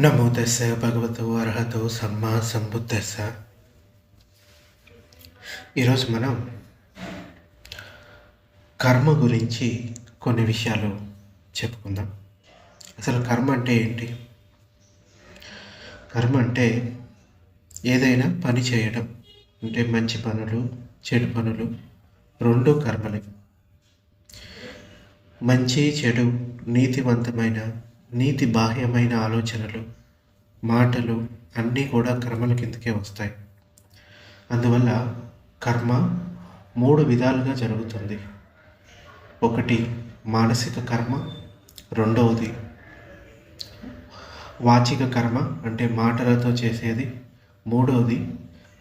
నమో దశ భగవతో అర్హతో సమ్మా సంబుద్ధెస్స ఈరోజు మనం కర్మ గురించి కొన్ని విషయాలు చెప్పుకుందాం. అసలు కర్మ అంటే ఏంటి? కర్మ అంటే ఏదైనా పని చేయడం అంటే మంచి పనులు చెడు పనులు రెండు కర్మలే. మంచి చెడు నీతివంతమైన నీతి బాహ్యమైన ఆలోచనలు మాటలు అన్నీ కూడా కర్మల కిందకే వస్తాయి. అందువల్ల కర్మ మూడు విధాలుగా జరుగుతుంది. ఒకటి మానసిక కర్మ రెండవది వాచిక కర్మ అంటే మాటలతో చేసేది. మూడవది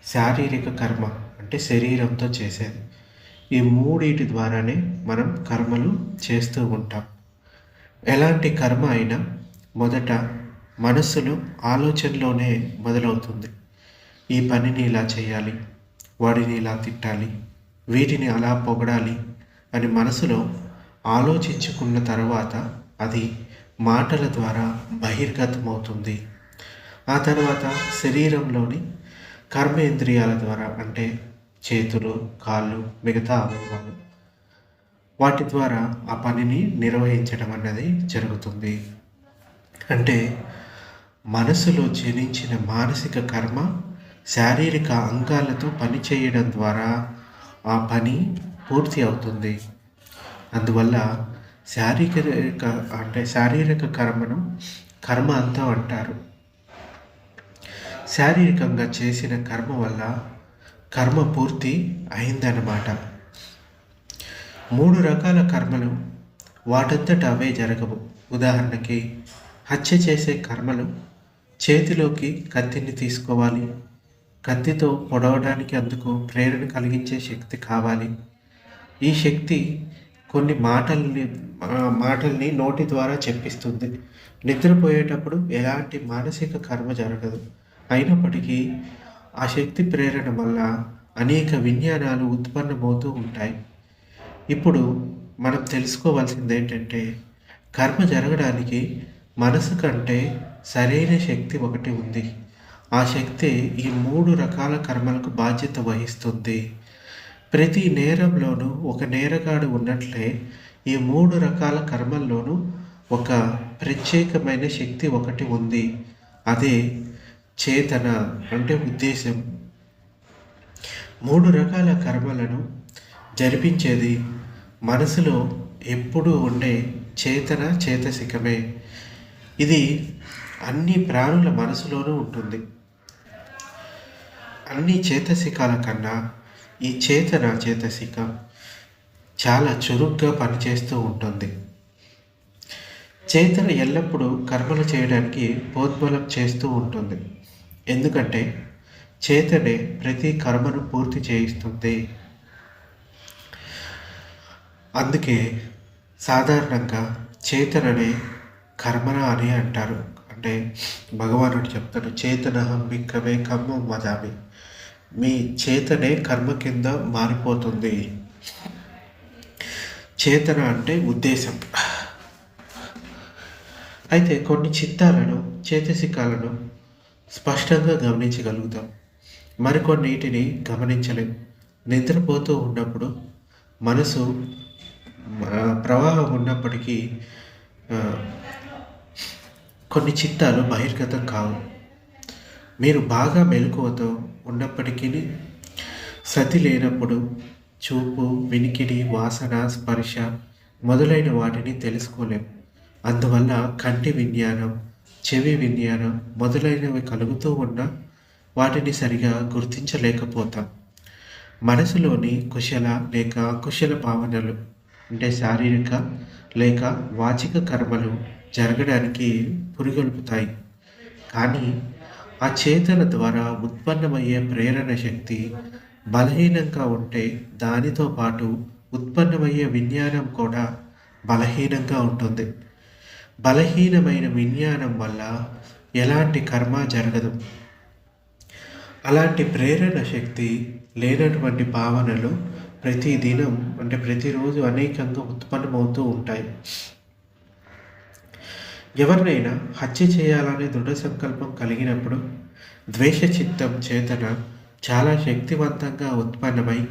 శారీరక కర్మ అంటే శరీరంతో చేసేది. ఈ మూడిటి ద్వారానే మనం కర్మలు చేస్తూ ఉంటాం. ఎలాంటి కర్మ అయినా మొదట మనస్సులో ఆలోచనలోనే మొదలవుతుంది. ఈ పనిని ఇలా చేయాలి వాడిని ఇలా తిట్టాలి వీటిని అలా పొగడాలి అని మనసులో ఆలోచించుకున్న తర్వాత అది మాటల ద్వారా బహిర్గతమవుతుంది. ఆ తర్వాత శరీరంలోని కర్మేంద్రియాల ద్వారా అంటే చేతులు కాళ్ళు మిగతా అవయవాలు వాటి ద్వారా ఆ పనిని నిర్వహించడం అన్నది జరుగుతుంది. అంటే మనసులో జనించిన మానసిక కర్మ శారీరక అంగాలతో పని చేయడం ద్వారా ఆ పని పూర్తి అవుతుంది. అందువల్ల శారీరక అంటే శారీరక కర్మను కర్మ అంతా అంటారు. శారీరకంగా చేసిన కర్మ వల్ల కర్మ పూర్తి అయిందన్నమాట. మూడు రకాల కర్మలు వాటంతట అవే జరగవు. ఉదాహరణకి హత్య చేసే కర్మలు చేతిలోకి కత్తిని తీసుకోవాలి. కత్తితో పొడవడానికి అందుకు ప్రేరణ కలిగించే శక్తి కావాలి. ఈ శక్తి కొన్ని మాటల్ని మాటల్ని నోటి ద్వారా చెప్పిస్తుంది. నిద్రపోయేటప్పుడు ఎలాంటి మానసిక కర్మ జరగదు. అయినప్పటికీ ఆ శక్తి ప్రేరణ వల్ల అనేక విజ్ఞానాలు ఉత్పన్నమవుతూ ఉంటాయి. ఇప్పుడు మనం తెలుసుకోవాల్సింది ఏంటంటే కర్మ జరగడానికి మనసు కంటే సరైన శక్తి ఒకటి ఉంది. ఆ శక్తి ఈ మూడు రకాల కర్మలకు బాధ్యత వహిస్తుంది. ప్రతి నేరంలోనూ ఒక నేరగాడు ఉన్నట్లే ఈ మూడు రకాల కర్మల్లోనూ ఒక ప్రత్యేకమైన శక్తి ఒకటి ఉంది. అదే చేతన అంటే ఉద్దేశం. మూడు రకాల కర్మలను జరిపించేది. మనసులో ఎప్పుడూ ఉండే చేతన చేతసికమే. ఇది అన్ని ప్రాణుల మనసులోనూ ఉంటుంది. అన్ని చేతసికాల కన్నా ఈ చేతన చేతసిక చాలా చురుగ్గా పనిచేస్తూ ఉంటుంది. చేతన ఎల్లప్పుడూ కర్మలు చేయడానికి పోద్బలం చేస్తూ ఉంటుంది. ఎందుకంటే చేతనే ప్రతి కర్మను పూర్తి చేయిస్తుంది. అందుకే సాధారణంగా చేతననే కర్మన అని అంటారు. అంటే భగవానుడు చెప్తాడు చేతన బిక్కవే కర్మం వదామి. మీ చేతనే కర్మ కింద మారిపోతుంది. చేతన అంటే ఉద్దేశం. అయితే కొన్ని చిత్తాలను చేతసికాలను స్పష్టంగా గమనించగలుగుతాం. మరికొన్నిటిని గమనించలేం. నిద్రపోతూ ఉన్నప్పుడు మనసు ప్రవాహం ఉన్నప్పటికీ కొన్ని చిత్తాలు బహిర్గతం కావు. మీరు బాగా మెలకువతో ఉన్నప్పటికీ సతి లేనప్పుడు చూపు వినికిడి వాసన స్పర్శ మొదలైన వాటిని తెలుసుకోలేము అందువల్ల కంటి విజ్ఞానం చెవి విజ్ఞానం మొదలైనవి కలుగుతూ ఉన్న వాటిని సరిగా గుర్తించలేకపోతాం. మనసులోని కుశల లేక కుశల భావనలు అంటే శారీరక లేక వాచిక కర్మలు జరగడానికి పురిగొల్పుతాయి. కానీ ఆ చేతన ద్వారా ఉత్పన్నమయ్యే ప్రేరణ శక్తి బలహీనంగా ఉంటే దానితో పాటు ఉత్పన్నమయ్యే విజ్ఞానం కూడా బలహీనంగా ఉంటుంది. బలహీనమైన విజ్ఞానం వల్ల ఎలాంటి కర్మ జరగదు. అలాంటి ప్రేరణ శక్తి లేనటువంటి భావనలు ప్రతి దినం అంటే ప్రతిరోజు అనేకంగా ఉత్పన్నమవుతూ ఉంటాయి. ఎవరినైనా హత్య చేయాలనే దృఢ సంకల్పం కలిగినప్పుడు ద్వేష చిత్తం చేతన చాలా శక్తివంతంగా ఉత్పన్నమై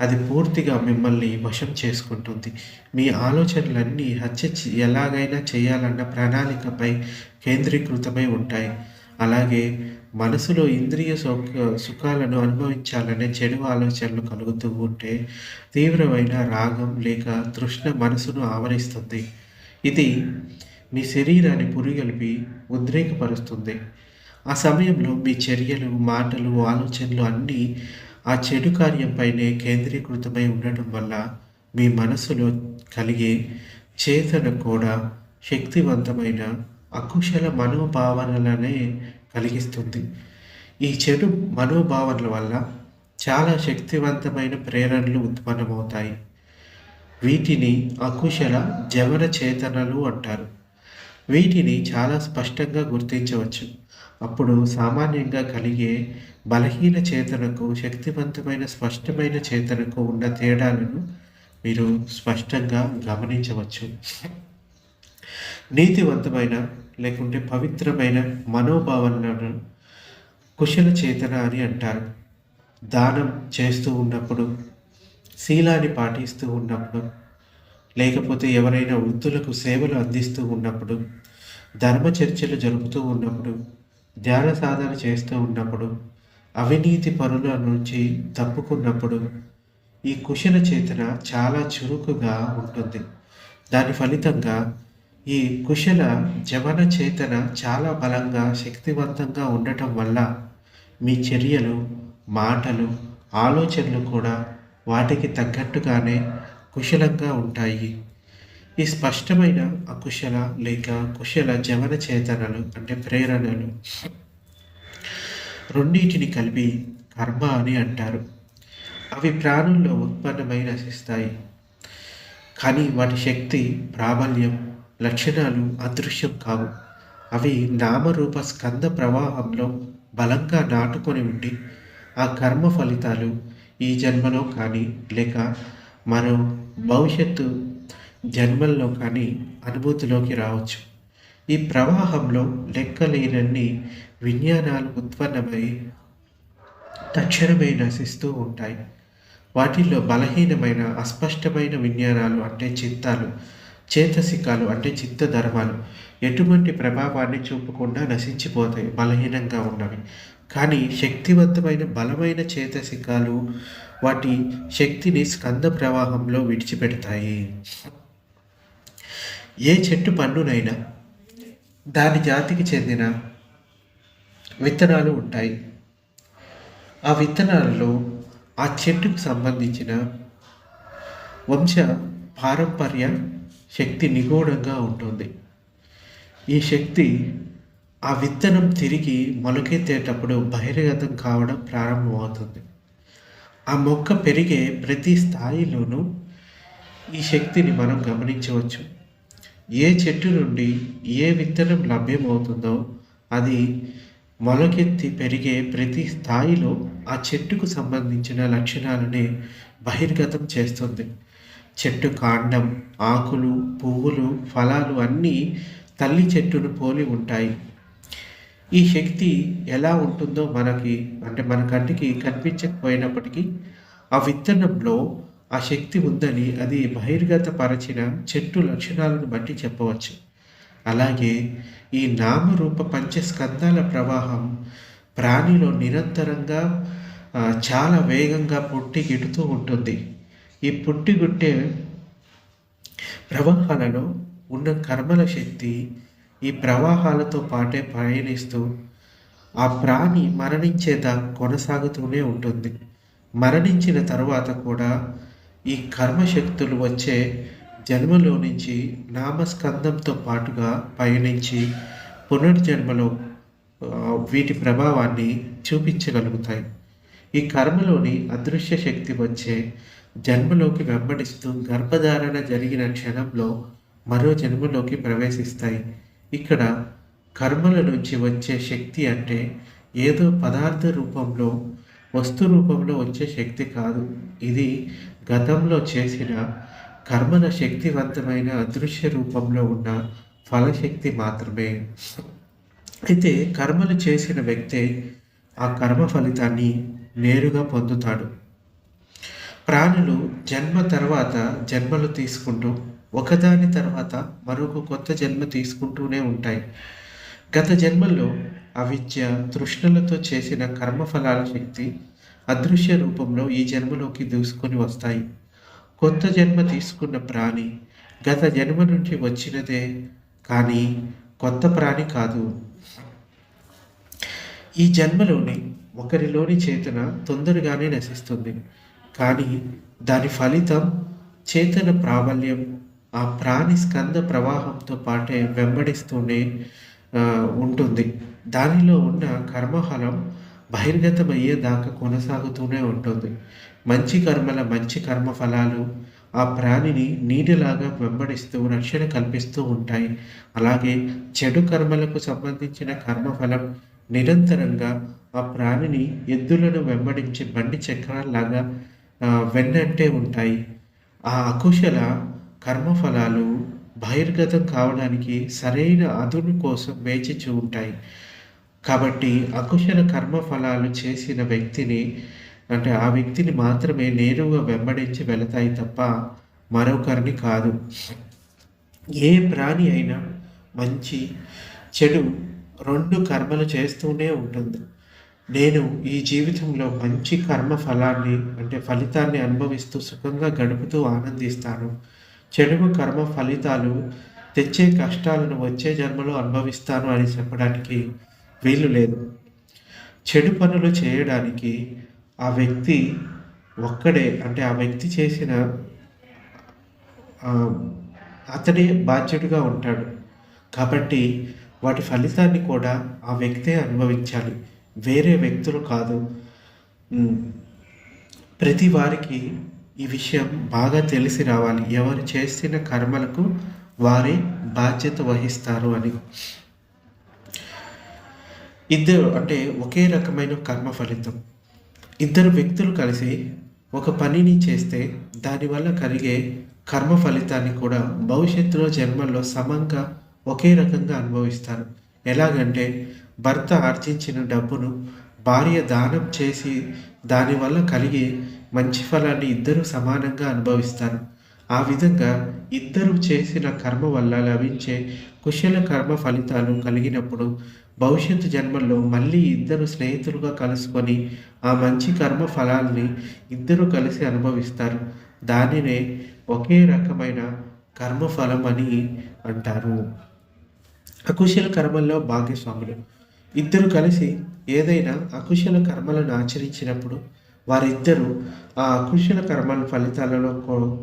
అది పూర్తిగా మిమ్మల్ని వశం చేసుకుంటుంది. మీ ఆలోచనలన్నీ హత్య ఎలాగైనా చేయాలన్న ప్రణాళికపై కేంద్రీకృతమై ఉంటాయి. అలాగే మనసులో ఇంద్రియ సుఖ సుఖాలను అనుభవించాలనే చెడు ఆలోచనలు కలుగుతూ ఉంటే తీవ్రమైన రాగం లేక తృష్ణ మనసును ఆవరిస్తుంది. ఇది మీ శరీరాన్ని పురిగలిపి ఉద్రేకపరుస్తుంది. ఆ సమయంలో మీ చర్యలు మాటలు ఆలోచనలు అన్నీ ఆ చెడు కార్యంపైనే కేంద్రీకృతమై ఉండటం వల్ల మీ మనసులో కలిగే చేతన కూడా శక్తివంతమైన అకుశల మనోభావనలనే కలిగిస్తుంది. ఈ చెడు మనోభావనల వల్ల చాలా శక్తివంతమైన ప్రేరణలు ఉత్పన్నమవుతాయి. వీటిని అకుశల జవన చేతనలు అంటారు. వీటిని చాలా స్పష్టంగా గుర్తించవచ్చు. అప్పుడు సామాన్యంగా కలిగే బలహీన చేతనకు శక్తివంతమైన స్పష్టమైన చేతనకు ఉన్న తేడాలను మీరు స్పష్టంగా గమనించవచ్చు. నీతివంతమైన లేకుంటే పవిత్రమైన మనోభావనలను కుశల చేతన అని అంటారు. దానం చేస్తూ ఉన్నప్పుడు శీలాన్ని పాటిస్తూ ఉన్నప్పుడు లేకపోతే ఎవరైనా వృద్ధులకు సేవలు అందిస్తూ ఉన్నప్పుడు ధర్మ చర్చలు జరుపుతూ ఉన్నప్పుడు ధ్యాన సాధన చేస్తూ ఉన్నప్పుడు అవినీతి పనుల నుంచి తప్పుకున్నప్పుడు ఈ కుశల చేతన చాలా చురుకుగా ఉంటుంది. దాని ఫలితంగా ఈ కుశల జవన చేతన చాలా బలంగా శక్తివంతంగా ఉండటం వల్ల మీ చర్యలు మాటలు ఆలోచనలు కూడా వాటికి తగ్గట్టుగానే కుశలంగా ఉంటాయి. ఈ స్పష్టమైన అకుశల లేక కుశల జవన చేతనలు అంటే ప్రేరణలు రెండింటిని కలిపి కర్మ అని అంటారు. అవి ప్రాణుల్లో ఉత్పన్నమై నశిస్తాయి కానీ వాటి శక్తి ప్రాబల్యం లక్షణాలు అదృశ్యం కావు. అవి నామరూప స్కంద ప్రవాహంలో బలంగా నాటుకొని ఉండి ఆ కర్మ ఫలితాలు ఈ జన్మలో కానీ లేక మరో భవిష్యత్తు జన్మల్లో కానీ అనుభూతిలోకి రావచ్చు. ఈ ప్రవాహంలో లెక్కలేనన్ని విజ్ఞానాలు ఉత్పన్నమై తక్షణమే నశిస్తూ ఉంటాయి. వాటిల్లో బలహీనమైన అస్పష్టమైన విజ్ఞానాలు అంటే చిత్తాలు చేతసికాలు అంటే చిత్త ధర్మాలు ఎటువంటి ప్రభావాన్ని చూపకుండా నశించిపోతాయి బలహీనంగా ఉన్నవి. కానీ శక్తివంతమైన బలమైన చేతసికాలు వాటి శక్తిని స్కంద ప్రవాహంలో విడిచిపెడతాయి. ఏ చెట్టు పన్నునైనా దాని జాతికి చెందిన విత్తనాలు ఉంటాయి. ఆ విత్తనాలలో ఆ చెట్టుకు సంబంధించిన వంశ పారంపర్య శక్తి నిగూఢంగా ఉంటుంది. ఈ శక్తి ఆ విత్తనం తిరిగి మొలకెత్తేటప్పుడు బహిర్గతం కావడం ప్రారంభమవుతుంది. ఆ మొక్క పెరిగే ప్రతి స్థాయిలోనూ ఈ శక్తిని మనం గమనించవచ్చు. ఏ చెట్టు నుండి ఏ విత్తనం లభ్యమవుతుందో అది మొలకెత్తి పెరిగే ప్రతి స్థాయిలో ఆ చెట్టుకు సంబంధించిన లక్షణాలని బహిర్గతం చేస్తుంది. చెట్టు కాండం ఆకులు పువ్వులు ఫలాలు అన్నీ తల్లి చెట్టును పోలి ఉంటాయి. ఈ శక్తి ఎలా ఉంటుందో మనకి అంటే మన కంటికి కనిపించకపోయినప్పటికీ ఆ విత్తనంలో ఆ శక్తి ఉందని అది బహిర్గతపరచిన చెట్టు లక్షణాలను బట్టి చెప్పవచ్చు. అలాగే ఈ నామరూప పంచస్కందాల ప్రవాహం ప్రాణిలో నిరంతరంగా చాలా వేగంగా పుట్టి గిడుతూ ఉంటుంది. ఈ పుట్టిగుట్టే ప్రవాహాలలో ఉన్న కర్మల శక్తి ఈ ప్రవాహాలతో పాటే పయనిస్తూ ఆ ప్రాణి మరణించేదాకా కొనసాగుతూనే ఉంటుంది. మరణించిన తర్వాత కూడా ఈ కర్మశక్తులు వచ్చే జన్మలో నుంచి నామస్కందంతో పాటుగా పయనించి పునర్జన్మలో వీటి ప్రభావాన్ని చూపించగలుగుతాయి. ఈ కర్మలోని అదృశ్య శక్తి వచ్చే జన్మలోకి వెంబడిస్తూ గర్భధారణ జరిగిన క్షణంలో మరో జన్మలోకి ప్రవేశిస్తాయి. ఇక్కడ కర్మల నుంచి వచ్చే శక్తి అంటే ఏదో పదార్థ రూపంలో వస్తు రూపంలో వచ్చే శక్తి కాదు. ఇది గతంలో చేసిన కర్మల శక్తివంతమైన అదృశ్య రూపంలో ఉన్న ఫలశక్తి మాత్రమే. అయితే కర్మలు చేసిన వ్యక్తే ఆ కర్మ ఫలితాన్ని నేరుగా పొందుతాడు. ప్రాణులు జన్మ తర్వాత జన్మలు తీసుకుంటూ ఒకదాని తర్వాత మరొక కొత్త జన్మ తీసుకుంటూనే ఉంటాయి. గత జన్మల్లో అవిద్య తృష్ణలతో చేసిన కర్మఫలాల శక్తి అదృశ్య రూపంలో ఈ జన్మలోకి దూసుకొని వస్తాయి. కొత్త జన్మ తీసుకున్న ప్రాణి గత జన్మ నుంచి వచ్చినదే కానీ కొత్త ప్రాణి కాదు. ఈ జన్మలోని ఒకరిలోని చేతన తొందరగానే నశిస్తుంది. కానీ దాని ఫలితం చేతన ప్రాబల్యం ఆ ప్రాణి స్కంద ప్రవాహంతో పాటే వెంబడిస్తూనే ఉంటుంది. దానిలో ఉన్న కర్మఫలం బహిర్గతమయ్యేదాకా కొనసాగుతూనే ఉంటుంది. మంచి కర్మల మంచి కర్మ ఫలాలు ఆ ప్రాణిని నీటిలాగా వెంబడిస్తూ రక్షణ కల్పిస్తూ ఉంటాయి. అలాగే చెడు కర్మలకు సంబంధించిన కర్మఫలం నిరంతరంగా ఆ ప్రాణిని ఎద్దులను వెంబడించి బండి చక్రాల్లాగా వెన్నంటే ఉంటాయి. ఆ అకుశల కర్మఫలాలు బహిర్గతం కావడానికి సరైన అదును కోసం వేచిచూ ఉంటాయి. కాబట్టి అకుశల కర్మఫలాలు చేసిన వ్యక్తిని అంటే ఆ వ్యక్తిని మాత్రమే నేరుగా వెంబడించి వెళతాయి తప్ప మరొకరిని కాదు. ఏ ప్రాణి అయినా మంచి చెడు రెండు కర్మలు చేస్తూనే ఉంటుంది. నేను ఈ జీవితంలో మంచి కర్మ ఫలాన్ని అంటే ఫలితాన్ని అనుభవిస్తూ సుఖంగా గడుపుతూ ఆనందిస్తాను. చెడు కర్మ ఫలితాలు తెచ్చే కష్టాలను వచ్చే జన్మలో అనుభవిస్తాను అని చెప్పడానికి వీలు లేదు. చెడు పనులు చేయడానికి ఆ వ్యక్తి ఒక్కడే అంటే ఆ వ్యక్తి చేసిన అతడే బాధ్యుడిగా ఉంటాడు. కాబట్టి వాటి ఫలితాన్ని కూడా ఆ వ్యక్తే అనుభవించాలి. వేరే వ్యక్తులు కాదు. ప్రతి వారికి ఈ విషయం బాగా తెలిసి రావాలి. ఎవరు చేసిన కర్మలకు వారే బాధ్యత వహిస్తారు అని. ఇద్దరు అంటే ఒకే రకమైన కర్మ ఫలితం. ఇద్దరు వ్యక్తులు కలిసి ఒక పనిని చేస్తే దానివల్ల కలిగే కర్మ ఫలితాన్ని కూడా భవిష్యత్తులో జన్మల్లో సమంగా ఒకే రకంగా అనుభవిస్తారు. ఎలాగంటే భర్త ఆర్జించిన డబ్బును భార్య దానం చేసి దానివల్ల కలిగే మంచి ఫలాన్ని ఇద్దరూ సమానంగా అనుభవిస్తారు. ఆ విధంగా ఇద్దరు చేసిన కర్మ వల్ల లభించే కుశల కర్మ ఫలితాలు కలిగినప్పుడు భవిష్యత్తు జన్మల్లో మళ్ళీ ఇద్దరు స్నేహితులుగా కలుసుకొని ఆ మంచి కర్మ ఫలాల్ని ఇద్దరు కలిసి అనుభవిస్తారు. దానినే ఒకే రకమైన కర్మఫలం అని అంటారు. అకుశల కర్మల్లో భాగ్యస్వాములు ఇద్దరు కలిసి ఏదైనా అకుశల కర్మలను ఆచరించినప్పుడు వారిద్దరూ ఆ అకుశల కర్మల ఫలితాలలో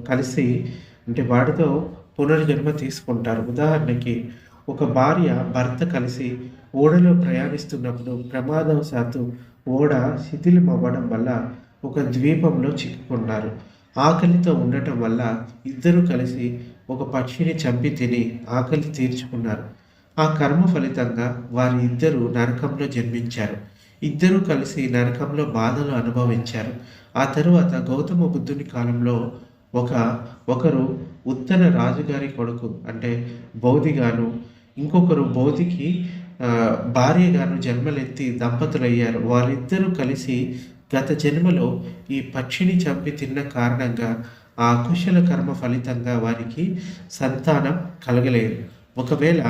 కలిసి అంటే వాటితో పునర్జన్మ తీసుకుంటారు. ఉదాహరణకి ఒక భార్య భర్త కలిసి ఓడలో ప్రయాణిస్తున్నప్పుడు ప్రమాదవశాత్తు ఓడ శిథిలం అవ్వడం వల్ల ఒక ద్వీపంలో చిక్కుకున్నారు. ఆకలితో ఉండటం వల్ల ఇద్దరు కలిసి ఒక పక్షిని చంపి తిని ఆకలి తీర్చుకున్నారు. ఆ కర్మ ఫలితంగా వారి ఇద్దరు నరకంలో జన్మించారు. ఇద్దరూ కలిసి నరకంలో బాధలు అనుభవించారు. ఆ తరువాత గౌతమ బుద్ధుని కాలంలో ఒక ఒకరు ఉత్తర రాజుగారి కొడుకు అంటే బౌధిగాను ఇంకొకరు బౌధికి భార్యగాను జన్మలెత్తి దంపతులయ్యారు. వారిద్దరూ కలిసి గత జన్మలో ఈ పక్షిని చంపి తిన్న కారణంగా ఆ అకుశల కర్మ ఫలితంగా వారికి సంతానం కలగలేదు. ఒకవేళ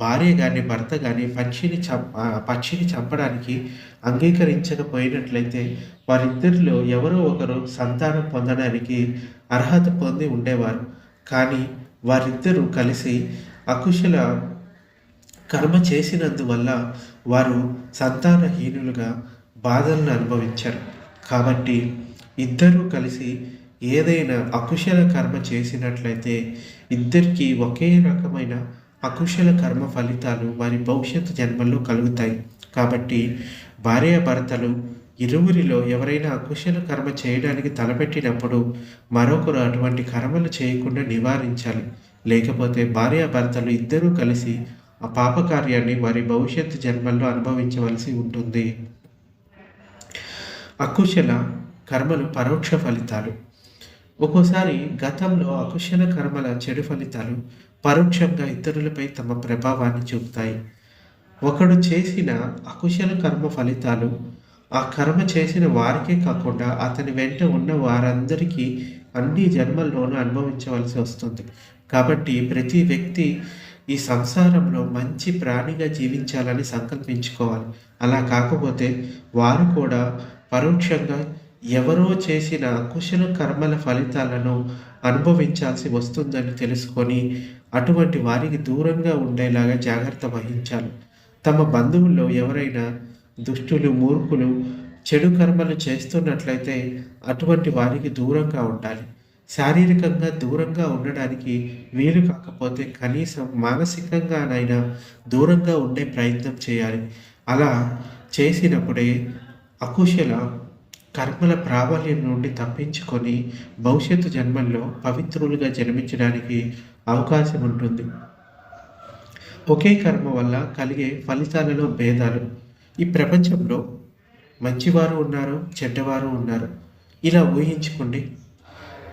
భార్య కానీ భర్త కానీ పక్షిని చంప పక్షిని చంపడానికి అంగీకరించకపోయినట్లయితే వారిద్దరిలో ఎవరో ఒకరు సంతానం పొందడానికి అర్హత పొంది ఉండేవారు. కానీ వారిద్దరూ కలిసి అకుశల కర్మ చేసినందువల్ల వారు సంతానహీనులుగా బాధలను అనుభవించారు. కాబట్టి ఇద్దరూ కలిసి ఏదైనా అకుశల కర్మ చేసినట్లయితే ఇద్దరికీ ఒకే రకమైన అకుశల కర్మ ఫలితాలు వారి భవిష్యత్తు జన్మల్లో కలుగుతాయి. కాబట్టి భార్యాభర్తలు ఇరువురిలో ఎవరైనా అకుశల కర్మ చేయడానికి తలపెట్టినప్పుడు మరొకరు అటువంటి కర్మలు చేయకుండా నివారించాలి. లేకపోతే భార్యాభర్తలు ఇద్దరూ కలిసి ఆ పాపకార్యాన్ని వారి భవిష్యత్తు జన్మల్లో అనుభవించవలసి ఉంటుంది. అకుశల కర్మలు పరోక్ష ఫలితాలు. ఒక్కోసారి గతంలో అకుశల కర్మల చెడు ఫలితాలు పరోక్షంగా ఇతరులపై తమ ప్రభావాన్ని చూపుతాయి. ఒకడు చేసిన అకుశల కర్మ ఫలితాలు ఆ కర్మ చేసిన వారికే కాకుండా అతని వెంట ఉన్న వారందరికీ అన్ని జన్మల్లోనూ అనుభవించవలసి వస్తుంది. కాబట్టి ప్రతి వ్యక్తి ఈ సంసారంలో మంచి ప్రాణిగా జీవించాలని సంకల్పించుకోవాలి. అలా కాకపోతే వారు కూడా పరోక్షంగా ఎవరో చేసిన కుశల కర్మల ఫలితాలను అనుభవించాల్సి వస్తుందని తెలుసుకొని అటువంటి వారికి దూరంగా ఉండేలాగా జాగ్రత్త వహించాలి. తమ బంధువుల్లో ఎవరైనా దుష్టులు మూర్ఖులు చెడు కర్మలు చేస్తున్నట్లయితే అటువంటి వారికి దూరంగా ఉండాలి. శారీరకంగా దూరంగా ఉండడానికి వీలు కాకపోతే కనీసం మానసికంగానైనా దూరంగా ఉండే ప్రయత్నం చేయాలి. అలా చేసినప్పుడే అకుశల కర్మల ప్రాబల్యం నుండి తప్పించుకొని భవిష్యత్తు జన్మల్లో పవిత్రులుగా జన్మించడానికి అవకాశం ఉంటుంది. ఒకే కర్మ వల్ల కలిగే ఫలితాలలో భేదాలు. ఈ ప్రపంచంలో మంచివారు ఉన్నారు చెడ్డవారు ఉన్నారు. ఇలా ఊహించుకోండి.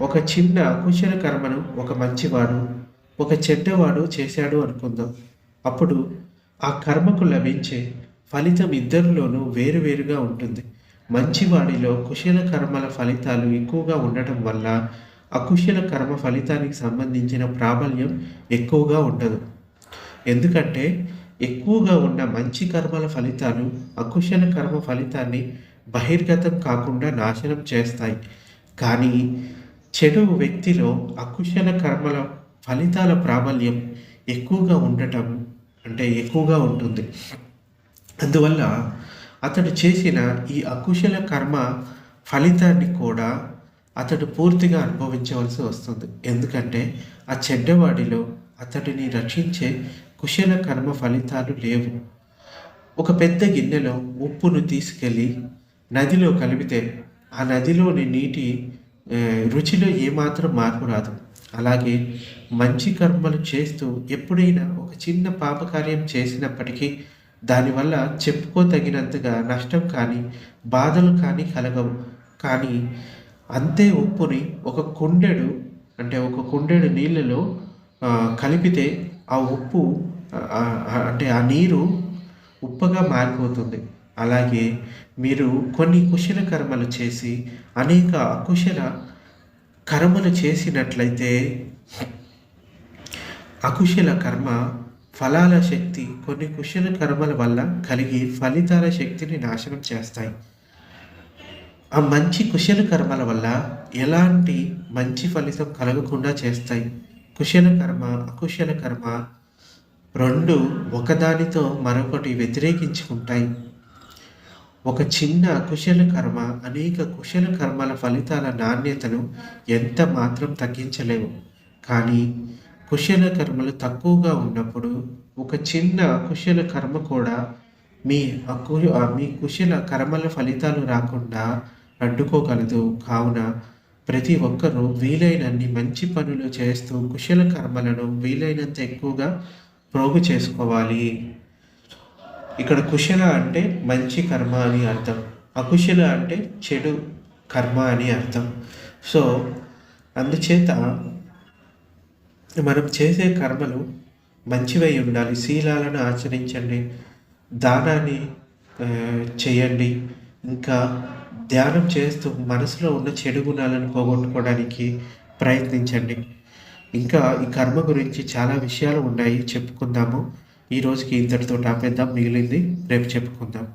ఒక చిన్న అకుశల కర్మను ఒక మంచివాడు ఒక చెడ్డవాడు చేశాడు అనుకుందాం. అప్పుడు ఆ కర్మకు లభించే ఫలితం ఇద్దరిలోనూ వేరువేరుగా ఉంటుంది. మంచివాడిలో కుశల కర్మల ఫలితాలు ఎక్కువగా ఉండటం వల్ల అకుశల కర్మ ఫలితానికి సంబంధించిన ప్రాబల్యం ఎక్కువగా ఉండదు. ఎందుకంటే ఎక్కువగా ఉన్న మంచి కర్మల ఫలితాలు అకుశల కర్మ ఫలితాన్ని బహిర్గతం కాకుండా నాశనం చేస్తాయి. కానీ చెడు వ్యక్తిలో అకుశల కర్మల ఫలితాల ప్రాబల్యం ఎక్కువగా ఉండటం అంటే ఎక్కువగా ఉంటుంది. అందువల్ల అతడు చేసిన ఈ అకుశల కర్మ ఫలితాన్ని కూడా అతడు పూర్తిగా అనుభవించవలసి వస్తుంది. ఎందుకంటే ఆ చెడ్డవాడిలో అతడిని రక్షించే కుశల కర్మ ఫలితాలు లేవు. ఒక పెద్ద గిన్నెలో ఉప్పును తీసుకెళ్ళి నదిలో కలిపితే ఆ నదిలోని నీటి రుచిలో ఏమాత్రం మార్పు రాదు. అలాగే మంచి కర్మలు చేస్తూ ఎప్పుడైనా ఒక చిన్న పాపకార్యం చేసినప్పటికీ దానివల్ల చెప్పుకోదగినంతగా నష్టం కానీ బాధలు కానీ కలగవు. కానీ అంతే ఉప్పుని ఒక కుండెడు అంటే ఒక కుండెడు నీళ్ళలో కలిపితే ఆ ఉప్పు అంటే ఆ నీరు ఉప్పగా మారిపోతుంది. అలాగే మీరు కొన్ని కుశల కర్మలు చేసి అనేక అకుశల కర్మలు చేసినట్లయితే అకుశల కర్మ ఫలాల శక్తి కొన్ని కుశల కర్మల వల్ల కలిగి ఫలితాల శక్తిని నాశనం చేస్తాయి. ఆ మంచి కుశల కర్మల వల్ల ఎలాంటి మంచి ఫలితం కలగకుండా చేస్తాయి? కుశల కర్మ అకుశల కర్మ రెండు ఒకదానితో మరొకటి వ్యతిరేకించుకుంటాయి. ఒక చిన్న కుశల కర్మ అనేక కుశల కర్మల ఫలితాల నాణ్యతను ఎంత మాత్రం తగ్గించలేవు. కానీ కుశల కర్మలు తక్కువగా ఉన్నప్పుడు ఒక చిన్న అకుశల కర్మ కూడా మీ అకు మీ కుశల కర్మల ఫలితాలు రాకుండా అడ్డుకోగలదు. కావున ప్రతి ఒక్కరూ వీలైనన్ని మంచి పనులు చేస్తూ కుశల కర్మలను వీలైనంత ఎక్కువగా ప్రోగు చేసుకోవాలి. ఇక్కడ కుశల అంటే మంచి కర్మ అని అర్థం. అకుశల అంటే చెడు కర్మ అని అర్థం. సో అందుచేత మనం చేసే కర్మలు మంచివై ఉండాలి. శీలాలను ఆచరించండి. దానాన్ని చేయండి. ఇంకా ధ్యానం చేస్తూ మనసులో ఉన్న చెడు గుణాలను పోగొట్టుకోవడానికి ప్రయత్నించండి. ఇంకా ఈ కర్మ గురించి చాలా విషయాలు ఉన్నాయి. చెప్పుకుందాము. ఈ రోజుకి ఇంతటితో టాపేద్దాం మిగిలింది రేపు చెప్పుకుందాం.